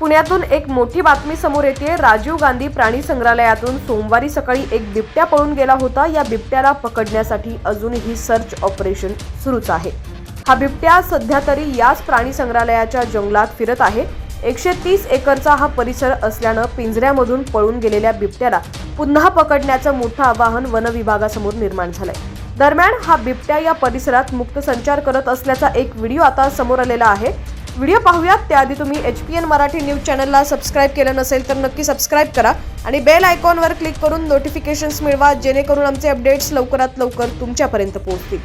पुण्यातून एक मोठी बातमी समोर येते. राजीव गांधी प्राणी संग्रहालयातून सोमवारी सकाळी एक बिबट्या पळून गेला होता. या बिबट्याला पकडण्यासाठी अजूनही सर्च ऑपरेशन सुरूच आहे. हा बिबट्या सध्या तरी याच प्राणी संग्रहालयाच्या जंगलात फिरत आहे. एकशे तीस एकरचा हा परिसर असल्यानं पिंजऱ्यामधून पळून गेलेल्या बिबट्याला पुन्हा पकडण्याचं मोठं आवाहन वन विभागासमोर निर्माण झालंय. दरम्यान हा बिबट्या या परिसरात मुक्त संचार करत असल्याचा एक व्हिडिओ आता समोर आलेला आहे. व्हिडिओ पाहूयात. त्याआधी तुम्ही H P N Marathi news चॅनलला सबस्क्राईब केलं नसेल तर नक्की सबस्क्राईब करा आणि बेल आयकॉनवर क्लिक करून नोटिफिकेशन्स मिळवा जेणेकरून आमचे अपडेट्स लवकरात लवकर तुमच्यापर्यंत पोहोचतील.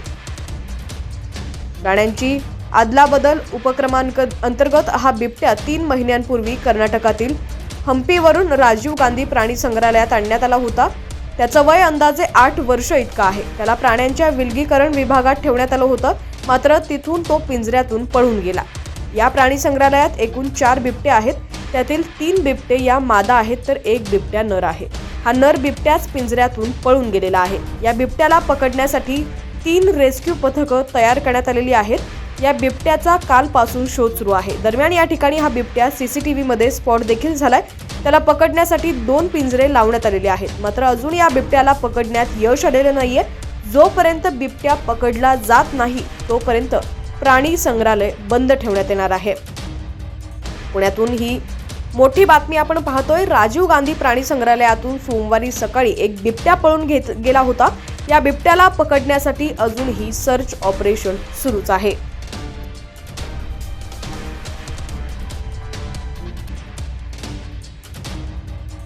प्राण्यांची अदलाबदल उपक्रमांक अंतर्गत हा बिबट्या तीन महिन्यांपूर्वी कर्नाटकातील हम्पीवरून राजीव गांधी प्राणी संग्रहालयात आणण्यात आला होता. त्याचं वय अंदाजे आठ वर्ष इतकं आहे. त्याला प्राण्यांच्या विलगीकरण विभागात ठेवण्यात आलं होतं. मात्र तिथून तो पिंजऱ्यातून पळून गेला. या प्राणी संग्रहालयात एकूण चार बिबटे आहेत. त्यातील तीन बिबटे या मादा आहेत तर एक बिबट्या नर आहे. हा नर बिबट्याच पिंजऱ्यातून पळून गेलेला आहे. या बिबट्याला पकडण्यासाठी तीन रेस्क्यू पथकं तयार करण्यात आलेली आहेत. या बिबट्याचा कालपासून शोध सुरू आहे. दरम्यान या ठिकाणी हा बिबट्या सीसीटीव्ही मध्ये स्पॉट देखील झालाय. त्याला पकडण्यासाठी दोन पिंजरे लावण्यात आलेले आहेत. मात्र अजून या बिबट्याला पकडण्यात यश आलेलं नाहीये. जोपर्यंत बिबट्या पकडला जात नाही तोपर्यंत प्राणी संग्रहालय बंद ठेवण्यात येणार आहे. पुण्यातून ही मोठी बातमी आपण पाहतोय. राजीव गांधी प्राणी संग्रहालयातून सोमवारी सकाळी एक बिबट्या पळून घेत गेला होता. या बिबट्याला पकडण्यासाठी अजूनही सर्च ऑपरेशन सुरूच आहे.